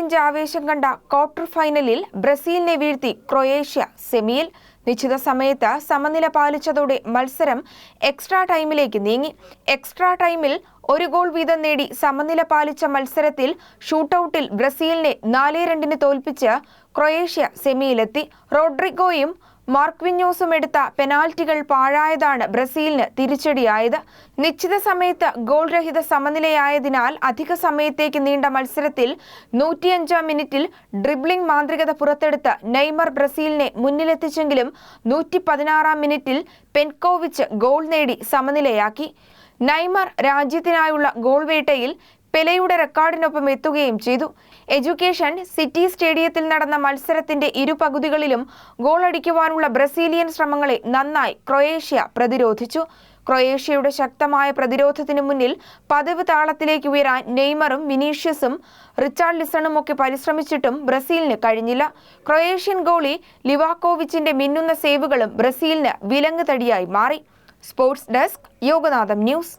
Inch ആവേശം കണ്ട quarter ഫൈനലിൽ ബ്രസീലിനെ വീഴ്ത്തി ക്രൊയേഷ്യ സെമിയിൽ. നിശ്ചിത സമയത്ത് സമനില പാലിച്ചതോടെ മത്സരം എക്സ്ട്രാ ടൈമിലേക്ക് നീങ്ങി. എക്സ്ട്രാ ടൈമിൽ ഒരു ഗോൾ വീതം നേടി സമനില പാലിച്ച മത്സരത്തിൽ ഷൂട്ടൌട്ടിൽ ബ്രസീലിനെ നാല് രണ്ടിന് തോൽപ്പിച്ച് ക്രൊയേഷ്യ സെമിയിലെത്തി. റോഡ്രിഗോയും മാർക്വിന്യൂസും എടുത്ത പെനാൽറ്റികൾ പാഴായതാണ് ബ്രസീലിന് തിരിച്ചടിയായത്. നിശ്ചിത സമയത്ത് ഗോൾ രഹിത സമനിലയായതിനാൽ അധിക സമയത്തേക്ക് നീണ്ട മത്സരത്തിൽ നൂറ്റിയഞ്ചാം മിനിറ്റിൽ ഡ്രിബ്ലിംഗ് മാന്ത്രികത പുറത്തെടുത്ത് നെയ്മർ ബ്രസീലിനെ മുന്നിലെത്തിച്ചെങ്കിലും നൂറ്റി പതിനാറാം മിനിറ്റിൽ പെൻകോവിച്ച് ഗോൾ നേടി സമനിലയാക്കി. നൈമർ രാജ്യത്തിനായുള്ള ഗോൾ വേട്ടയിൽ പെലെയുടെ റെക്കോർഡിനൊപ്പം എത്തുകയും ചെയ്തു. എഡ്യൂക്കേഷൻ സിറ്റി സ്റ്റേഡിയത്തിൽ നടന്ന മത്സരത്തിന്റെ ഇരു പകുതികളിലും ഗോളടിക്കുവാനുള്ള ബ്രസീലിയൻ ശ്രമങ്ങളെ നന്നായി ക്രൊയേഷ്യ പ്രതിരോധിച്ചു. ക്രൊയേഷ്യയുടെ ശക്തമായ പ്രതിരോധത്തിനു മുന്നിൽ പതിവ് താളത്തിലേക്ക് ഉയരാൻ നെയ്മറും വിനീഷ്യസും റിച്ചാർഡ് ലിസണും ഒക്കെ പരിശ്രമിച്ചിട്ടും ബ്രസീലിന് കഴിഞ്ഞില്ല. ക്രൊയേഷ്യൻ ഗോളി ലിവാക്കോവിച്ചിന്റെ മിന്നുന്ന സേവുകളും ബ്രസീലിന് വിലങ്ങ് തടിയായി മാറി. സ്പോർട്സ് ഡെസ്ക് യോഗനാഥം ന്യൂസ്.